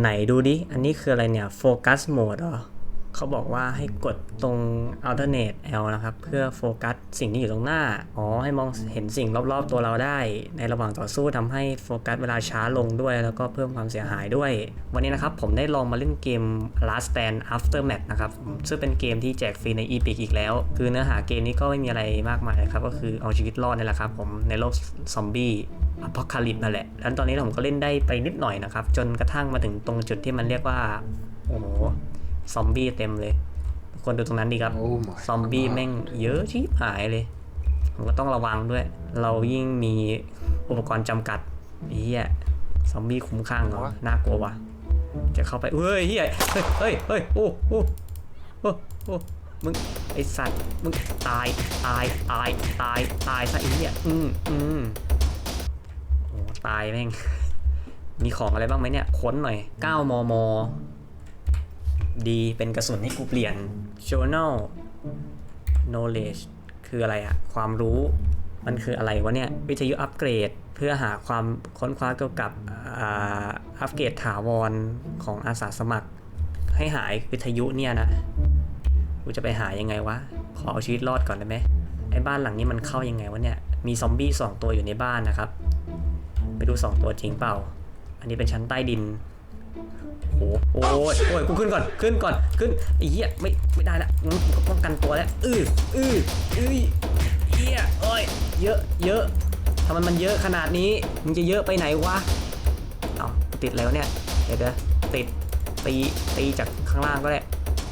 ไหนดูดิ อันนี้คืออะไรเนี่ย โฟกัสโหมดเหรอ เขาบอกว่าให้กดตรง alternate L นะครับ เพื่อโฟกัสสิ่งที่อยู่ตรงหน้า อ๋อ ให้มองเห็นสิ่งรอบๆ ตัวเราได้ ในระหว่างต่อสู้ทำให้โฟกัสเวลาช้าลงด้วย แล้วก็เพิ่มความเสียหายด้วย วันนี้นะครับ ผมได้ลองมาเล่นเกม Last Stand Aftermath นะครับ ซึ่งเป็นเกมที่แจกฟรีใน Epic อีกแล้ว คือเนื้อหาเกมนี้ก็ไม่มีอะไรมากมายครับ ก็คือเอาชีวิตรอดนี่แหละครับผมในโลกซอมบี้อพอคาลิปนั่นแหละ แล้วตอนนี้ผมก็เล่นได้ไปนิดหน่อยนะครับ จนกระทั่งมาถึงตรงจุดที่มันเรียกว่า โอ้โห ซอมบี้เต็มเลย ทุกคนดูตรงนั้นดีครับ Oh my ซอมบี้ God แม่งเยอะชิบหายเลย ผมก็ต้องระวังด้วย เรายิ่งมีอุปกรณ์จำกัดเฮียซอมบี้คุ้มข้างเหรอวะน่ากลัวว่ะ จะเข้าไป เฮ้ยเฮียเฮ้ยเฮ้ยเฮ้ย โอ้โอ้โอ้โอ้มึง ไอสัตว์ มึง ตาย ตาย ตาย ตาย ตายซะไอ้เฮียอืมอืมโอ้ตายแม่ง มีของอะไรบ้างไหมเนี่ย ค้นหน่อย 9 มม ดีเป็นกระสุนให้กูเปลี่ยน journal knowledge คืออะไรอะความรู้มันคืออะไรวะเนี่ย วิทยุอัปเกรดเพื่อหาความค้นคว้าเกี่ยวกับอัปเกรดถาวรของอาสาสมัคร ให้หายวิทยุเนี่ยนะกูจะไปหายังไงวะ ขอเอาชีวิตรอดก่อนได้ไหมไอ้บ้านหลังนี้มันเข้ายังไงวะเนี่ย มีซอมบี้สองตัวอยู่ในบ้านนะครับ ไปดูสองตัวจริงเปล่า อันนี้เป็นชั้นใต้ดิน โอ้โหโอ้ยโอ้ยกูขึ้นก่อนขึ้นก่อนขึ้นไอ้เหี้ยไม่ไม่ได้ละงั้นกูป้องกันตัวแล้วอืออืออือเหี้ยโอ้ยเยอะเยอะทำไมมันเยอะขนาดนี้มึงจะเยอะไปไหนวะเอาติดแล้วเนี่ยเดี๋ยวเดี๋ยวติดตีตีจากข้างล่างก็ได้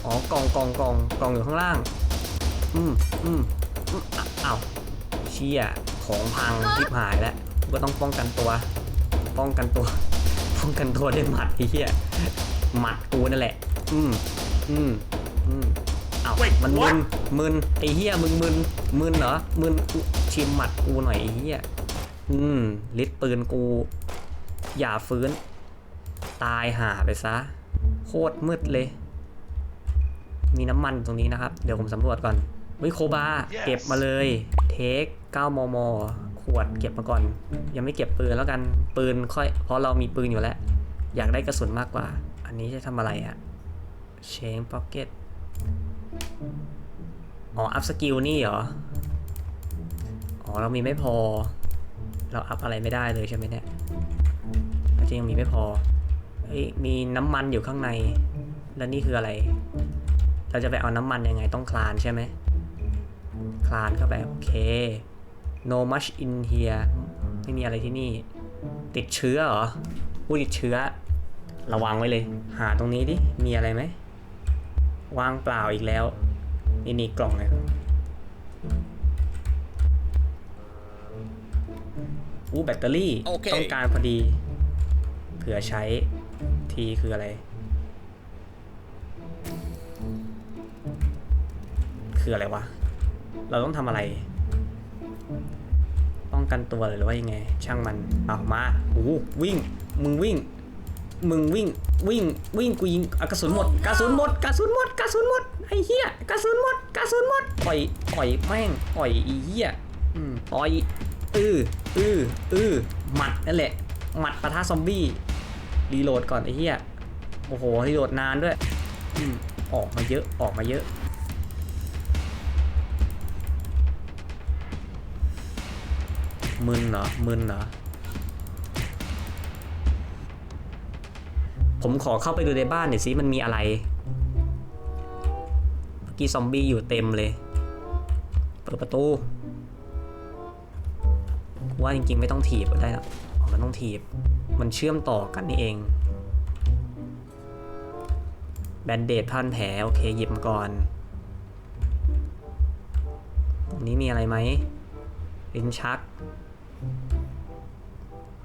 อ๋อกองกองกองกองอยู่ข้างล่างอืมอืมอืมเอ้าวเชี่ยของพังทิพหายแล้วก็ต้องป้องกันตัว ป้องกันตัว ป้องกันตัวด้วยหมัดไอ้เหี้ยหมัดกูนั่นแหละ อืมอืมอืมเอา Wait, มันมึ what? นมึนไอ้เหี้ยมึงมึนมึนเหรอมึนกูชิมหมัดกูหน่อยไอ้เหี้ยอืมลิดปืนกู อย่าฟื้น ตายหาไปซะ โคตรมืดเลย มีน้ำมันตรงนี้นะครับ เดี๋ยวผมสำรวจก่อนวิโคบา Yes เก็บมาเลย เทค 9 มมข วดเก็บมาก่อน ยังไม่เก็บปืนแล้วกันปืนค่อยเพราะเรามีปืนอยู่แล้ว อยากได้กระสุนมากกว่า อันนี้จะทำอะไรอะเชงพ็อกเก็ตอ๋ออัพสกิลนี่เหรอ อ๋อเรามีไม่พอ เราอัพอะไรไม่ได้เลยใช่ไหมเนี่ยน่าจะยังมีไม่พอเฮ้ยมีน้ำมันอยู่ข้างใน แล้วนี่คืออะไร เราจะไปเอาน้ำมันยังไงต้องคลานใช่ไหมคลานเข้าไปโอเค no much in here ไม่มีอะไรที่นี่ ติดเชื้อเหรอ ผู้ติดเชื้อ ระวังไว้เลย หาตรงนี้ดิ มีอะไรไหมวางเปล่าอีกแล้ว นี่นี่กล่องเลยอู้แบตเตอรี่โอเคต้องการพอดี เผื่อใช้ทีคืออะไร คืออะไรวะ เราต้องทำอะไร ป้องกันตัวเลยหรือว่ายังไง ช่างมันเอามาโอ้วิ่ง มึงวิ่ง มึงวิ่ง วิ่ง วิ่งกูยิงกระสุนหมดกระสุนหมดกระสุนหมดกระสุนหมดไอ้เหี้ยกระสุนหมดกระสุนหมดปล่อยปล่อยแม่งปล่อยไอ้เหี้ยอืมปล่อยอืออืออือหมัดนั่นแหละหมัดปะทะซอมบี้รีโหลดก่อนไอ้เหี้ยโอ้โหรีโหลดนานด้วยอืมออกมาเยอะออกมาเยอะ มึนเหรอมึนเหรอผมขอเข้าไปดูในบ้านหน่อยสิมันมีอะไร เมื่อกี้ซอมบี้อยู่เต็มเลย เปิดประตูว่าจริงๆไม่ต้องถีบก็ได้นะอ๋อมันต้องถีบ มันเชื่อมต่อกันนี่เอง แบนเดดพันแผลโอเคหยิบมาก่อน ตรงนี้มีอะไรไหมลิ้นชัก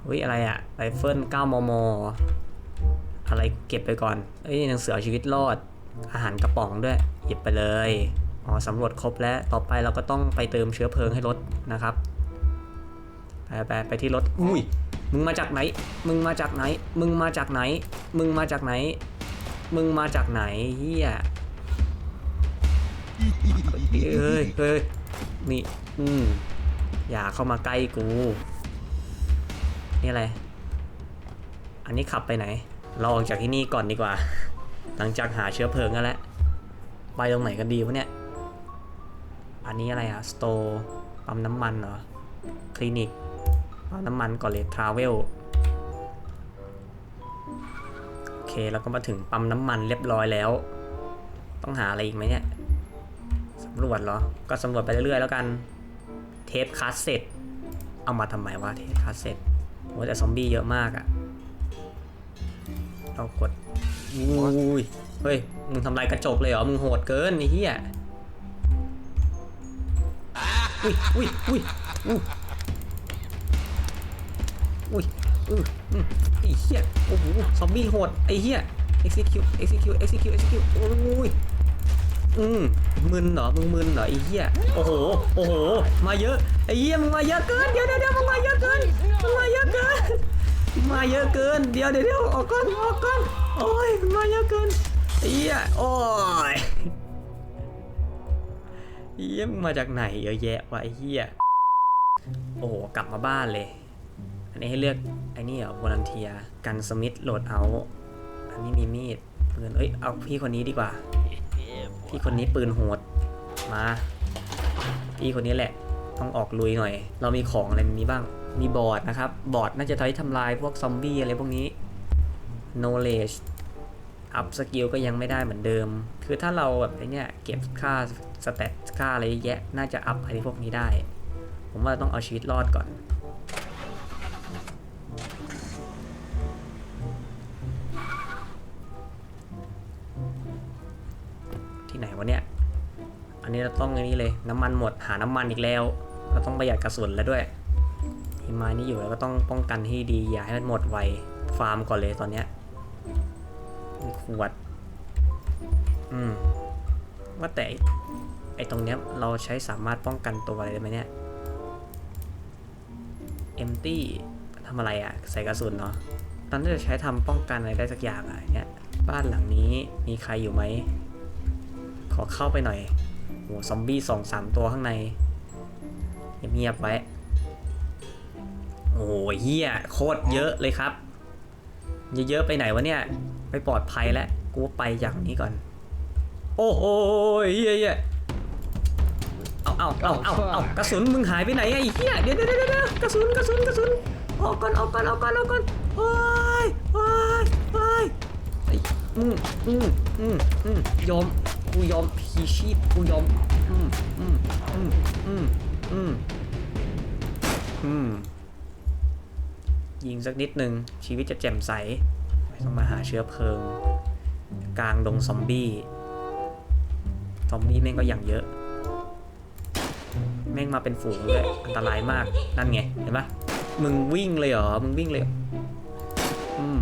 เฮ้ยอะไรอะไรเฟิล9มม อะไรเก็บไปก่อน เอ้ยหนังสือเอาชีวิตรอด อาหารกระป๋องด้วย หยิบไปเลย อ๋อสำรวจครบแล้ว ต่อไปเราก็ต้องไปเติมเชื้อเพลิงให้รถนะครับ ไปไปไปที่รถ อุ้ย มึงมาจากไหน มึงมาจากไหน มึงมาจากไหน มึงมาจากไหน มึงมาจากไหนเฮียเฮ้ยเฮ้ยนี่ อืมอย่าเข้ามาใกล้กู นี่อะไร อันนี้ขับไปไหน เราออกจากที่นี่ก่อนดีกว่า หลังจากหาเชื้อเพลิงกันแล้ว ไปตรงไหนกันดีวะเนี่ย อันนี้อะไรอะสโตร์ปั๊มน้ำมันเหรอ คลินิก ปั๊มน้ำมันก่อนเลยทราเวล โอเค แล้วก็มาถึงปั๊มน้ำมันเรียบร้อยแล้ว ต้องหาอะไรอีกไหมเนี่ยสำรวจเหรอ ก็สำรวจไปเรื่อยๆแล้วกัน เทปคาสเซ็ตเอามาทำไมวะเทปคาสเซ็ต โอ้แต่ซอมบี้เยอะมากอะเรากดอุ้ยเฮ้ย มึงทำลายกระจกเลยเหรอ มึงโหดเกินไอ้เหี้ยอุ้ยอุ้ยอุ้ยอุ้ยอุ้ยอุ้ยอืมไอ้เหี้ย โอ้โห ซอมบี้โหด ไอ้เหี้ย execute execute execute execute โอ้ย อืมมึนเหรอ มึงมึนเหรอไอ้เหี้ย โอ้โห โอ้โห มาเยอะ ไอ้เหี้ยมึงมาเยอะเกิน เดี๋ยวเดี๋ยวเดี๋ยวมึงมาเยอะเกินมึงมาเยอะเกิน มาเยอะเกิน เดี๋ยวเดี๋ยวเดี๋ยวออกก่อนออกก่อนโอ้ยมึงมาเยอะเกินไอ้เหี้ย โอ้ยไอ้เหี้ยมึงมาจากไหนเยอะแยะวะไอ้เหี้ย โอ้โหกลับมาบ้านเลย อันนี้ให้เลือกไอ้นี่เหรอวอลันเทียกันสมิธโหลดเอา อันนี้มีมีดปืนเอ้ย เอาพี่คนนี้ดีกว่า พี่คนนี้ปืนโหด มา พี่คนนี้แหละ ต้องออกลุยหน่อย เรามีของอะไรนี้บ้าง มีบอร์ดนะครับ บอร์ดน่าจะใช้ทำลายพวกซอมบี้อะไรพวกนี้ knowledge up skill ก็ยังไม่ได้เหมือนเดิม คือถ้าเราแบบเนี่ยเก็บค่าสเตตค่าอะไรแยะ น่าจะอัพอะไรพวกนี้ได้ ผมว่าต้องเอาชีวิตรอดก่อน วะเนี่ย อันนี้เราต้องอันนี้เลยน้ำมันหมดหาน้ำมันอีกแล้ว เราต้องประหยัดกระสุนแล้วด้วยมีไม้นี่อยู่แล้วก็ต้องป้องกันให้ดีอย่าให้มันหมดไวฟาร์มก่อนเลยตอนเนี้ยขวด อืมว่าแต่ไอ้ตรงเนี้ยเราใช้สามารถป้องกันตัวอะไรได้ไหมเนี่ย empty ทำอะไรอะ่ะ ใส่กระสุนเนาะตอนนี้จะใช้ทำป้องกันอะไรได้สักอย่างอะไรเงี้ยบ้านหลังนี้มีใครอยู่ไหม ขอเข้าไปหน่อยโหซอมบี้สองสามตัวข้างในเงียบๆไว้ โอ้ยเฮียโคตรเยอะเลยครับ เยอะๆไปไหนวะเนี่ย ไม่ปลอดภัยแล้ว กูว่าไปจากนี้ก่อน โอ้โหเฮียเฮียเอาเอาเอาเอาเอากระสุนมึงหายไปไหนไอ้เฮียเดี๋ยวเดี๋ยวเดี๋ยวเดี๋ยวกระสุนกระสุนกระสุนออกก่อนออกก่อนออกก่อนออกก่อนโอ้ยโอ้ยโอ้ยไอ้อืมอืมอืมอืมยอม กูยอมพีชีพกูยอม อืมอืมอืมอืมอืมอืมยิงสักนิดนึงชีวิตจะแจ่มใส ไม่ต้องมาหาเชื้อเพลิง กลางดงซอมบี้ ซอมบี้แม่งก็อย่างเยอะ แม่งมาเป็นฝูงเลยอันตรายมาก นั่นไง เห็นปะมึงวิ่งเลยเหรอ มึงวิ่งเลย อืม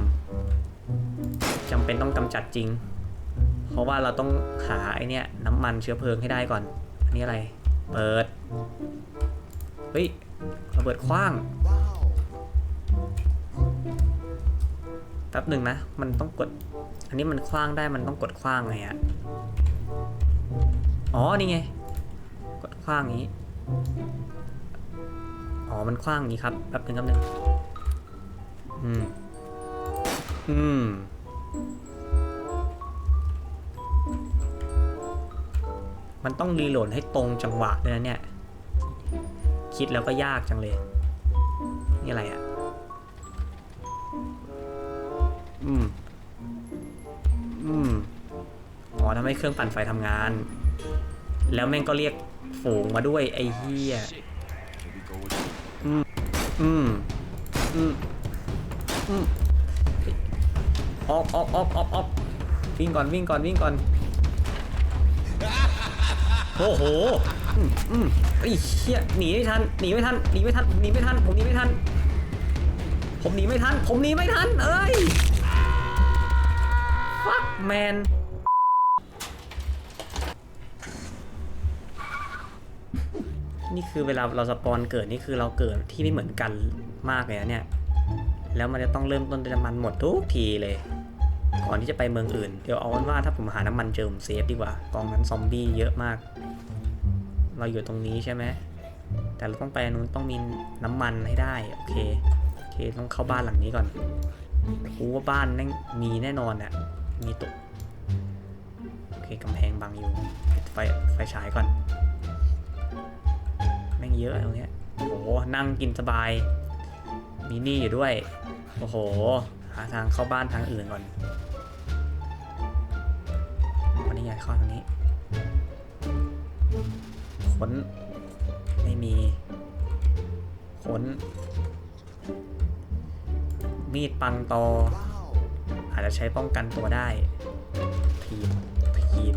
จำเป็นต้องกำจัดจริง เพราะว่าเราต้องหาไอเนี้ยน้ำมันเชื้อเพลิงให้ได้ก่อน อันนี้อะไร เปิด เฮ้ยระเบิดขว้าง แป๊บหนึ่งนะ มันต้องกด อันนี้มันคว้างได้ มันต้องกดคว้างไงอะอ๋อ นี่ไง กดคว้างนี้ อ๋อ มันคว้างนี้ครับ แป๊บหนึ่งแป๊บหนึ่งอืม อืม มันต้องรีโหลดให้ตรงจังหวะเลยนะเนี่ย คิดแล้วก็ยากจังเลย นี่อะไรอะ่ะ อืม อืม อ๋อทำให้เครื่องปั่นไฟทำงาน แล้วแม่งก็เรียกฝูงมาด้วยไอ้เหี้ย อืม อืม อืม อืมออกออกออกออกออกวิ่งก่อนวิ่งก่อนวิ่งก่อน โอ้โหอืมอืมไอ้เชี่ยหนีไม่ทันหนีไม่ทันหนีไม่ทันหนีไม่ทันผมหนีไม่ทัน ผมหนีไม่ทัน ผมหนีไม่ทัน เอ้ยฟักแมนนี่คือเวลาเราสปอนเกิดนี่คือเราเกิดที่ไม่เหมือนกันมากเลยนะเนี่ย แล้วมันจะต้องเริ่มต้นด้วยน้ำมันหมดทุกทีเลย ก่อนที่จะไปเมืองอื่น เดี๋ยวเอาเป็นว่าถ้าผมหาน้ำมันเจอผมเซฟดีกว่ากองนั้นซอมบี้เยอะมาก เราอยู่ตรงนี้ใช่ไหมแต่เราต้องไปนู้นต้องมีน้ำมันให้ได้โอเคโอเคต้องเข้าบ้านหลังนี้ก่อนกูว่าบ้านแม่งมีแน่นอนอะมีตุกโอเคกำแพงบังอยู่ไฟไฟฉายก่อนแม่งเยอะตรงเนี้ยโอ้โหนั่งกินสบาย มีนี่อยู่ด้วย โอ้โห หาทางเข้าบ้านทางอื่นก่อน ไงเข้าทางนี้ค้นไม่มีค้นมีดปังตอ อาจจะใช้ป้องกันตัวได้ ทีบทีบ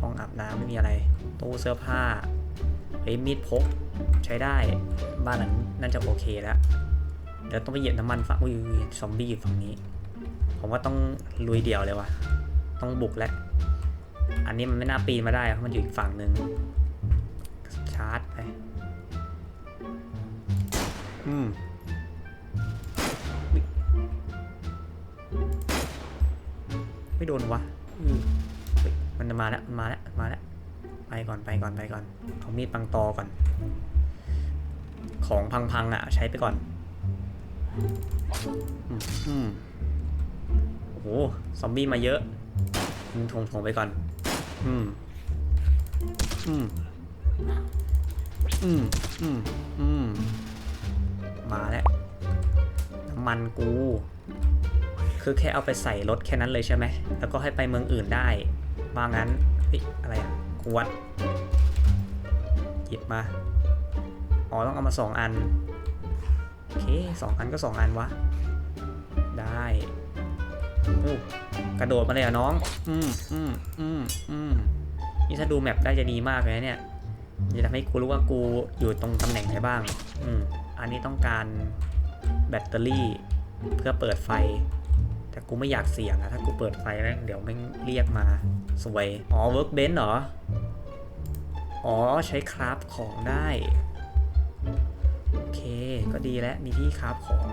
ห้องอาบน้ำไม่มีอะไร ตู้เสื้อผ้าเฮ้ยมีดพกใช้ได้บ้านหลังน่าจะโอเคแล้วเดี๋ยวต้องไปเหยียบน้ำมันฝั่งอุ้ยซอมบี้อยู่ฝั่งนี้ ผมว่าต้องลุยเดี่ยวเลยว่ะ ต้องบุกแล้วอันนี้มันไม่น่าปีนมาได้เพราะมันอยู่อีกฝั่งหนึ่งชาร์จไป อืมอุ๊ยไม่โดนวะอืมเฮ้ยมันจะมาแล้วมันมาแล้วมันมาแล้วไปก่อนไปก่อนไปก่อนเอามีดปังตอก่อน ของพังๆอะ ใช้ไปก่อน อืมอืม โอ้โหซอมบี้มาเยอะยิงถงไปก่อน อืม อืม อืม อืม อืม มาแล้วน้ำมันกู คือแค่เอาไปใส่รถแค่นั้นเลยใช่ไหม แล้วก็ให้ไปเมืองอื่นได้ว่างั้นเฮ้ยอะไรอะขวดหยิบมา อ๋อ ต้องเอามาสองอัน โอเคสองอันก็สองอันวะ อู้กระโดดมาเลยอะน้อง อืมอืมอืมอืมนี่ถ้าดูแมปได้จะดีมากเลยนะเนี่ย จะทำให้กูรู้ว่ากูอยู่ตรงตำแหน่งไหนบ้าง อืม อันนี้ต้องการแบตเตอรี่เพื่อเปิดไฟ แต่กูไม่อยากเสี่ยงอะถ้ากูเปิดไฟแม่งเดี๋ยวแม่งเรียกมา สวย อ๋อเวิร์กเบนเหรอ อ๋อใช้คราฟของได้ โอเค ก็ดีแล้วมีที่คราฟของ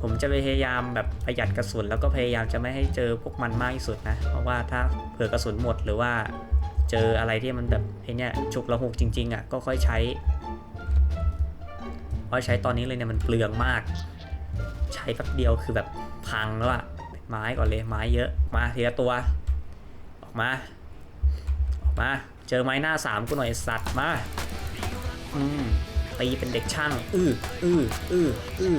ผมจะพยายามแบบประหยัดกระสุน แล้วก็พยายามจะไม่ให้เจอพวกมันมากที่สุดนะ เพราะว่าถ้าเผื่อกระสุนหมดหรือว่าเจออะไรที่มันแบบไอ้เนี่ยฉุกละหุกจริงๆอะก็ค่อยใช้เพราะใช้ตอนนี้เลยเนี่ยมันเปลืองมาก ใช้แป๊บเดียวคือแบบพังแล้วอะไม้ก่อนเลยไม้เยอะมาทีละตัว ออกมา ออกมา เจอไม้หน้าสามกูหน่อยสัตว์มาอืมตีเป็นเด็กช่าง อื้ออื้ออื้ออื้อ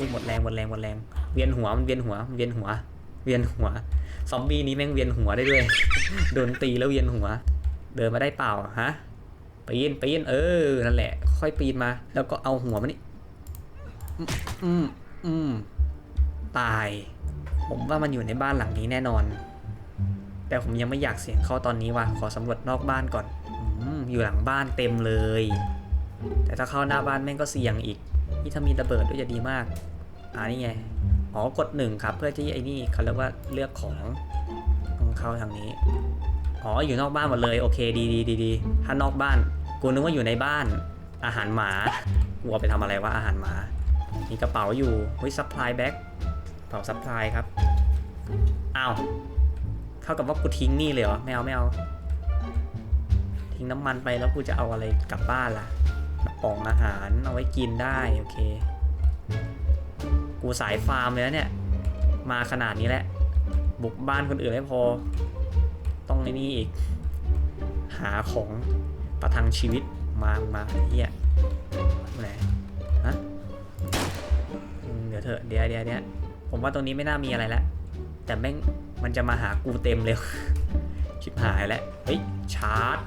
อุ้ยหมดแรงหมดแรงหมดแรง เวียนหัวมันเวียนหัวมันเวียนหัว เวียนหัว ซอมบี้นี้แม่งเวียนหัวได้ด้วย โดนตีแล้วเวียนหัว เดินมาได้เปล่าฮะปีนปีนเออ นั่นแหละ ค่อยปีนมา แล้วก็เอาหัวมันนี่ อืมอืมตาย ผมว่ามันอยู่ในบ้านหลังนี้แน่นอน แต่ผมยังไม่อยากเสียงเข้าตอนนี้ว่ะ ขอสำรวจนอกบ้านก่อน อืมอยู่หลังบ้านเต็มเลย แต่ถ้าเข้าหน้าบ้านแม่งก็เสี่ยงอีก นี่ถ้ามีระเบิดด้วยจะดีมาก อ่านี่ไง อ๋อกดหนึ่งครับ เพื่อที่ไอ้นี่เขาเรียกว่าเลือกของต้องเข้าทางนี้ อ๋ออยู่นอกบ้านหมดเลยโอเคดีดีดีดีถ้านอกบ้าน กูนึกว่าอยู่ในบ้าน อาหารหมากูเอาไปทำอะไรวะอาหารหมา มีกระเป๋าอยู่เฮ้ยซัพพลายแบ็คกระเป๋าซัพพลายครับอ้าวเท่ากับว่ากูทิ้งนี่เลยเหรอไม่เอาไม่เอาทิ้งน้ำมันไปแล้วกูจะเอาอะไรกลับบ้านล่ะกระ ป๋องอาหารเอาไว้กินได้ โอเค กูสายฟาร์มเลยนะเนี่ย มาขนาดนี้แหละ บุกบ้านคนอื่นไม่พอ ต้องไอ้นี่อีก หาของประทังชีวิตมามาเฮียไหนฮะเดี๋ยวเถอะเดี๋ยวเดี๋ยวเดี๋ยวผมว่าตรงนี้ไม่น่ามีอะไรแล้วแต่แม่งมันจะมาหากูเต็มเลยชิบหายแล้วเฮ้ยชาร์จ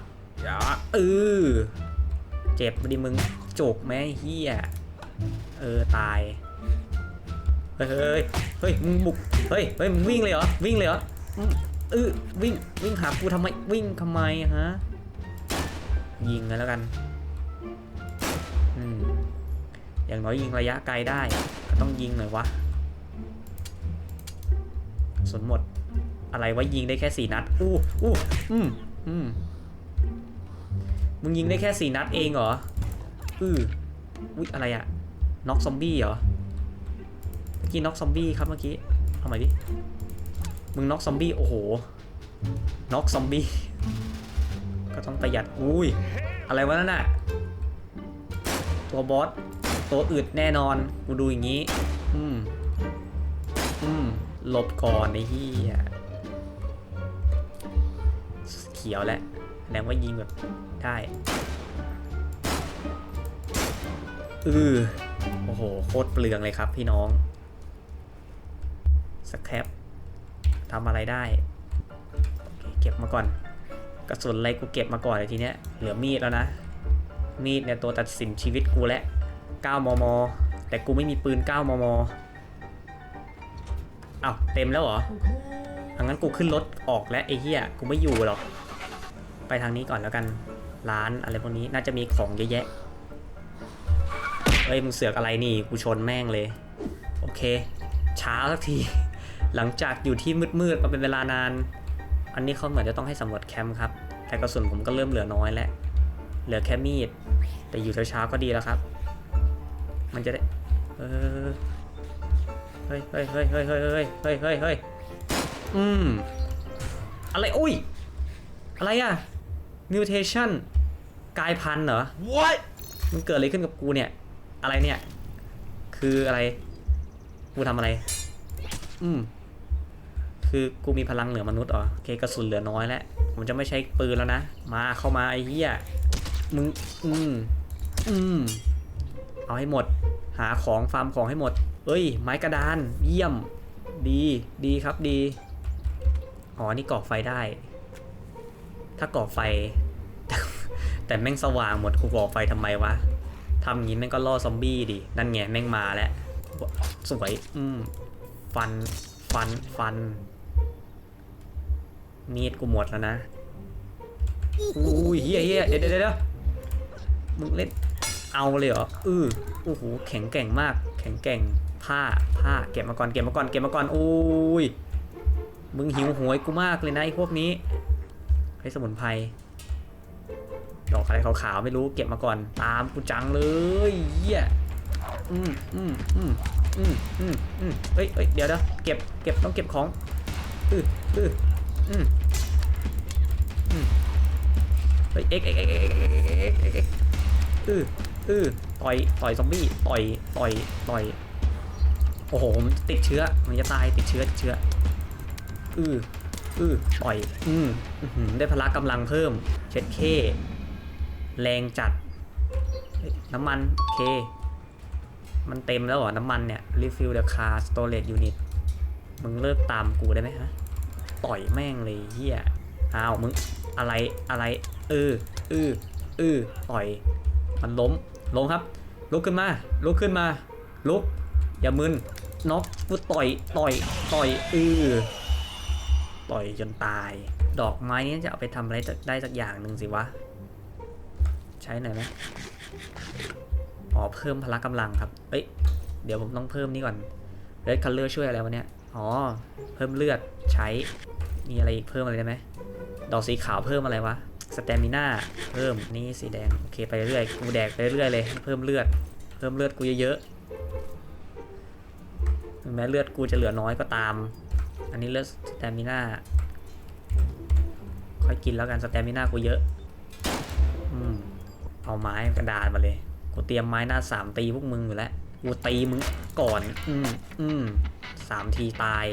อย่าเออ เจ็บดิมึงจกไหมเฮียเออตายเฮ้ยเฮ้ยเฮ้ยมึงบุกเฮ้ยเฮ้ยมึงวิ่งเลยเหรอวิ่งเลยเหรออืมเออวิ่งวิ่งหากูทำไมวิ่งทำไมฮะยิงกันแล้วกันอืมอย่างน้อยยิงระยะไกลได้ ก็ต้องยิงหน่อยวะกระสนหมดอะไรวะยิงได้แค่สี่นัดอู้อู้อืมอืม มึงยิงได้แค่สี่นัดเองเหรอ อืออุ๊ยอะไรอะน็อกซอมบี้เหรอ เมื่อกี้น็อกซอมบี้ครับเมื่อกี้ เอาใหม่ดิ มึงน็อกซอมบี้ โอ้โห น็อกซอมบี้ ก็ต้องประหยัด อุ้ย อะไรวะนั่นน่ะ ตัวบอสตตัวอึดแน่นอน กูดูอย่างนี้ อืม อืมหลบก่อนไอ้เหี้ยเขียวแล้ว แสดงว่ายิงแบบได้อือโอ้โห โคตรเปลืองเลยครับพี่น้องสแครปทำอะไรได้โอเคเก็บมาก่อน กระสุนอะไรกูเก็บมาก่อนเลยทีเนี้ย เหลือมีดแล้วนะ มีดเนี่ยตัวตัดสินชีวิตกูแล้ว9มม แต่กูไม่มีปืน 9 มมอ้าวเต็มแล้วเหรออังั้นกูขึ้นรถออกแล้วไอ้เหี้ย กูไม่อยู่หรอก ไปทางนี้ก่อนแล้วกัน ร้านอะไรพวกนี้น่าจะมีของเยอะแยะ เฮ้ยมึงเสือกอะไรนี่กูชนแม่งเลย โอเค ช้าสักที หลังจากอยู่ที่มืดๆมาเป็นเวลานาน อันนี้เขาเหมือนจะต้องให้สำรวจแคมป์ครับ แต่กระสุนผมก็เริ่มเหลือน้อยแล้ว เหลือแค่มีด แต่อยู่เช้าๆก็ดีแล้วครับ มันจะได้ เออเฮ้ยเฮ้ยเฮ้ยเฮ้ยเฮ้ยเฮ้ยเฮ้ยเฮ้ยเฮ้ยอืมอะไรอุ้ยอะไรอะ mutation กลายพันธุ์เหรอ What? มันเกิดอะไรขึ้นกับกูเนี่ย อะไรเนี่ย คืออะไร กูทำอะไร อืม คือกูมีพลังเหนือมนุษย์เหรอโอเคกระสุนเหลือน้อยแล้ว ผมจะไม่ใช้ปืนแล้วนะ มาเข้ามาไอ้เหี้ย มึง อืม อืม เอาให้หมด หาของฟาร์มของให้หมด เอ้ย ไม้กระดาน เยี่ยม ดี ดีครับดี อ๋อ นี่ก่อไฟได้ ถ้าก่อไฟ แต่แม่งสว่างหมดกูก่อไฟทำไมวะทำอย่างี้แม่งก็ล่อซอมบี้ดิ นั่นไงแม่งมาแล้ว สวย อืม ฟัน ฟัน ฟัน มีดกูหมดแล้วนะ อุ้ยเฮียเฮียเดี๋ยวเดี๋ยวเดี๋ยวมึงเล่น เอาเลยเหรอ อือโอ้โห แข็งแกร่งมาก แข็งแกร่ง ผ้า ผ้า เก็บมาก่อน เก็บมาก่อน เก็บมาก่อนโอ้ย มึงหิวหวยกูมากเลยนะไอ้พวกนี้ ไอ้สมุนไพรดอกอะไรขาวๆไม่รู้เก็บมาก่อน ตามกูจังเลยเหี้ยอืมอืมอืมอืมอืมอืมเฮ้ยเฮ้ยเดี๋ยวเดี๋ยวเก็บเก็บต้องเก็บของอืออืออืมอืมเฮ้ยเอ็กเอ็กเอ็กเอ็กเอ็กเอ็กเอ็กเอ็กอืออือต่อยต่อยซอมบี้ต่อยต่อยต่อยโอ้โหมันติดเชื้อมันจะตายติดเชื้อติดเชื้ออือ อือต่อย อืมอื้อหือได้พละกำลังเพิ่ม เช็ดเค แรงจัดเฮ้ยน้ำมันโอเค มันเต็มแล้วเหรอ น้ำมันเนี่ย refill the car storage unit มึงเลิกตามกูได้ไหมฮะ ต่อยแม่งเลยเฮียอ้าวมึงอะไรอะไรเออเออเออต่อย มันล้มล้มครับ ลุกขึ้นมา ลุกขึ้นมา ลุก อย่ามึนน็อกกูต่อย ต่อย ต่อยเออ ต่อยจนตาย ดอกไม้นี้จะเอาไปทำอะไรได้สักอย่างหนึ่งสิวะ ใช้หน่อยไหมอ๋อเพิ่มพละกำลังครับ เอ้ย เดี๋ยวผมต้องเพิ่มนี่ก่อน Red Color ช่วยอะไรวะเนี่ย อ๋อ เพิ่มเลือดใช้ มีอะไรอีกเพิ่มอะไรได้ไหม ดอกสีขาวเพิ่มอะไรวะ สเตมิน่า เพิ่ม นี่สีแดง โอเคไปเรื่อย กูแดกไปเรื่อยเลย เพิ่มเลือด เพิ่มเลือดกูเยอะๆถึงแม้เลือดกูจะเหลือน้อยก็ตาม อันนี้เลือดสเตมิน่าค่อยกินแล้วกันสเตมิน่ากูเยอะ อืม เอาไม้กระดานมาเลย กูเตรียมไม้หน้าสามตีพวกมึงอยู่แล้ว กูตีมึงก่อน อืม อืม สามทีตาย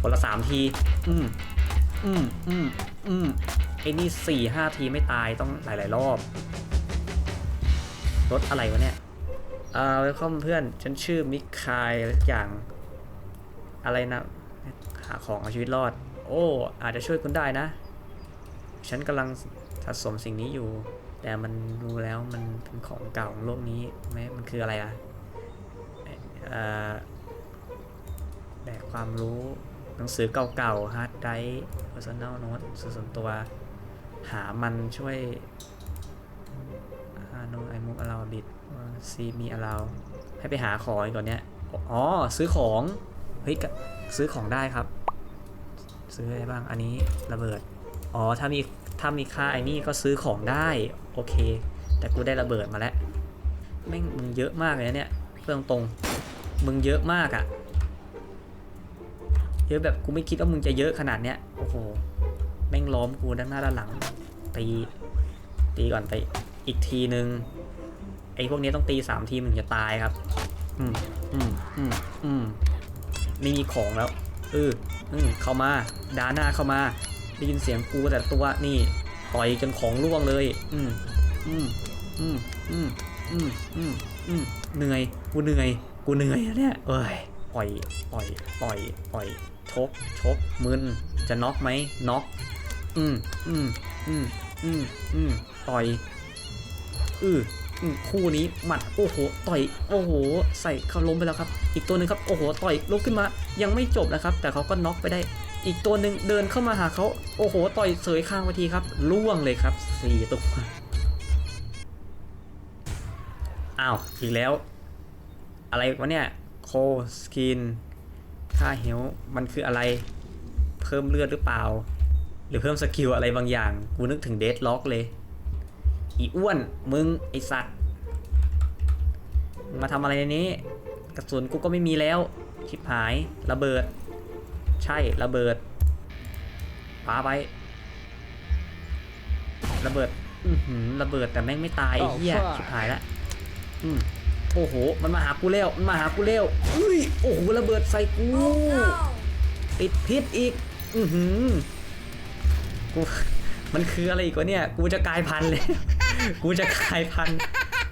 คนละสามที อืม อืม อืม อืมไอ้นี่สี่ห้าทีไม่ตายต้องหลาย ๆ รอบ รถอะไรวะเนี่ยอ่าเวลคอมเพื่อน ฉันชื่อมิคคายอะไรสักอย่าง อะไรนะ หาของเอาชีวิตรอด โอ้ อาจจะช่วยคุณได้นะ ฉันกำลังสะสมสิ่งนี้อยู่ แต่มันดูแล้วมันเป็นของเก่าของโลกนี้ไหมมันคืออะไรอะเอ่อแบกความรู้หนังสือเก่าๆ hard drive personal note สื่อส่วนตัว หามันช่วยอาโนไอมุกอลาวบิดซีมีอลาวให้ไปหาของก่อนเนี้ย อ๋อ ซื้อของ เฮ้ยซื้อของได้ครับ ซื้ออะไรบ้างอันนี้ระเบิดอ๋อถ้ามีถ้ามีค่าไอ้นี่ก็ซื้อของได้โอเค แต่กูได้ระเบิดมาแล้วแม่งมึงเยอะมากเลยนะเนี่ยเรื่องตรงมึงเยอะมากอะเยอะแบบกูไม่คิดว่ามึงจะเยอะขนาดเนี้ยโอ้โหแม่งล้อมกูด้านหน้าด้านหลังตีตีก่อนไปอีกทีนึงไอ้พวกนี้ต้องตีสามทีมันถึงจะตายครับ อืมอืมอืมอืม ไม่มีของแล้วเอออืมเข้ามาดาหน้าเข้ามาได้ยินเสียงกูแต่ตัวนี่ต่อยจนของร่วงเลย อืมอืมอืมอืมอืมอืมอืมเหนื่อยกูเหนื่อยกูเหนื่อยเนี่ยเอ้ยปล่อยปล่อยปล่อยปล่อยชกชกมึนจะน็อกไหมน็อกอืมอืมอืมอืมอืมต่อยอืออืม คู่นี้หมัดโอ้โหต่อยโอ้โห ใส่เขาล้มไปแล้วครับ อีกตัวหนึ่งครับโอ้โหต่อยลุกขึ้นมา ยังไม่จบนะครับ แต่เขาก็น็อกไปได้ อีกตัวหนึ่งเดินเข้ามาหาเขาโอ้โห ต่อยเสยข้างไปทีครับล่วงเลยครับสี่ตัวอ้าวอีกแล้ว อะไรวะเนี่ยโคสกินค่าเฮลมันคืออะไร เพิ่มเลือดหรือเปล่า หรือเพิ่มสกิลอะไรบางอย่าง กูนึกถึงเดดล็อกเลย อีอ้วน มึง ไอสัตว์มึงมาทำอะไรในนี้ กระสุนกูก็ไม่มีแล้ว ชิบหาย ระเบิด ใช่ ระเบิดปาไป ระเบิด อือหือระเบิดแต่แม่งไม่ตายไอ้เฮียชิบหายละอืมโอ้โห มันมาหากูแล้วมันมาหากูแล้วอุ้ย โอ้โห ระเบิดใส่กู ติดพิษอีก อือหือ กู มันคืออะไรอีกวะเนี่ย กูจะกลายพันธุ์เลย กูจะกลายพันธุ์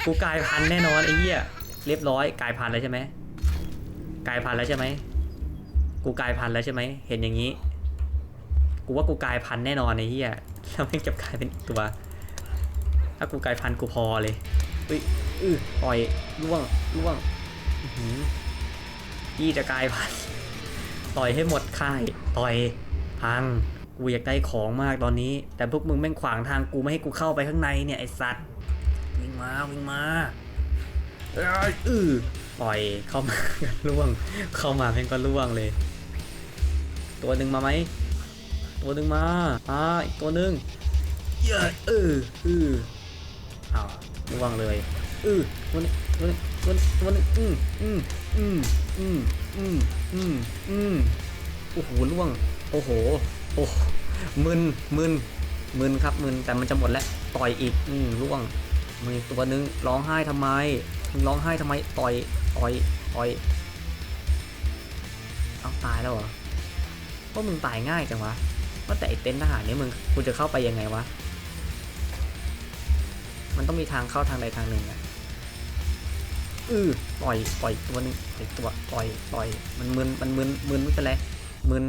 กูกลายพันธุ์แน่นอนไอ้เหี้ยเรียบร้อยกลายพันธุ์แล้วใช่ไหมกลายพันธุ์แล้วใช่ไหมกูกลายพันธุ์แล้วใช่ไหมเห็นอย่างนี้ กูว่ากูกลายพันธุ์แน่นอนไอ้เหี้ยแล้วแม่งจะกลายเป็นตัว ถ้ากูกลายพันธุ์กูพอเลยอุ้ยอือปล่อยล่วงล่วงพี่จะกลายพันธุ์ต่อยให้หมดค่ายต่อยพัง กูอยากได้ของมากตอนนี้ แต่พวกมึงแม่งขวางทางกูไม่ให้กูเข้าไปข้างในเนี่ยไอสัตว์วิ่งมาวิ่งมาเอ้ยอือปล่อยเข้ามาล่วง เข้ามาแม่งก็ล่วงเลย ตัวหนึ่งมาไหมตัวหนึ่งมาอ่าอีกตัวหนึ่งเย้ยเอออืออ้าวล่วงเลยเออตัวนี้ตัวนี้ตัวนี้ตัวนี้อืมอืมอืมอืมอืมอืมอืมโอ้โหล่วงโอ้โห โอ้มึนมึนมึนครับมึนแต่มันจะหมดแล้วต่อยอีกอืมล่วงมีอีกตัวหนึงร้องไห้ทำไมร้องไห้ทำไมต่อยต่อยต่อยเอาตายแล้วเหรอว่ามึงตายง่ายจังวะว่าแต่ไอเต็นท์ทหารนี่มึงกูจะเข้าไปยังไงวะมันต้องมีทางเข้าทางใดทางหนึ่งอะอือปล่อยปล่อยตัวหนึงปล่อยตัวปล่อยปล่อยมันมึนมันมึนมึนไม่เป็นไรมึน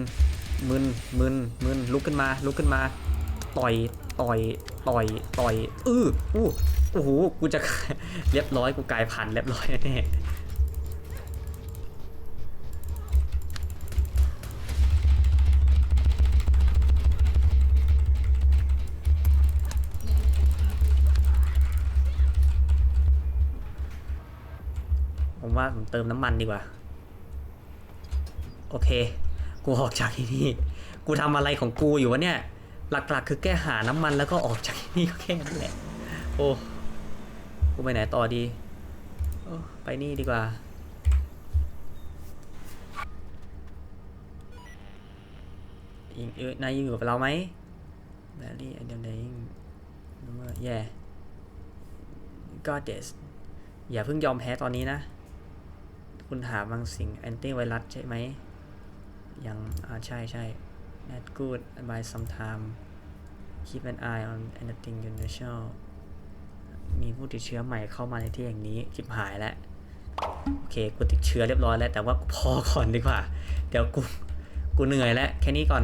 มึนมึนมึนลุกขึ้นมา ลุกขึ้นมา ต่อยต่อยต่อยต่อยอื้ออู้โอ้โหกูจะเรียบร้อยกูกลายพันธ์เรียบร้อยแน่ผมว่าผมเติมน้ำมันดีกว่า โอเค กูออกจากที่นี่ กูทำอะไรของกูอยู่วะเนี่ย หลักๆ คือแก้หาน้ำมันแล้วก็ออกจากที่นี่ก็แค่นั้นแหละ โอ้ กูไปไหนต่อดีโอ้ไปนี่ดีกว่า ยิงเอ้ยนายยิงอยู่กับเราไหมแบรี่ไอเดียนเมื่อแย่ก็เดสอย่าเพิ่งยอมแพ้ตอนนี้นะ คุณหาบางสิ่งแอนตี้ไวรัสใช่ไหม ยังอ่าใช่ใช่ that good by some time keep an eye on anything unusual มีผู้ติดเชื้อใหม่เข้ามาในที่แห่งนี้คลิปหายแล้วโอเคกูติดเชื้อเรียบร้อยแล้ว แต่ว่ากูพอก่อนดีกว่า เดี๋ยวกูกูเหนื่อยแล้ว แค่นี้ก่อน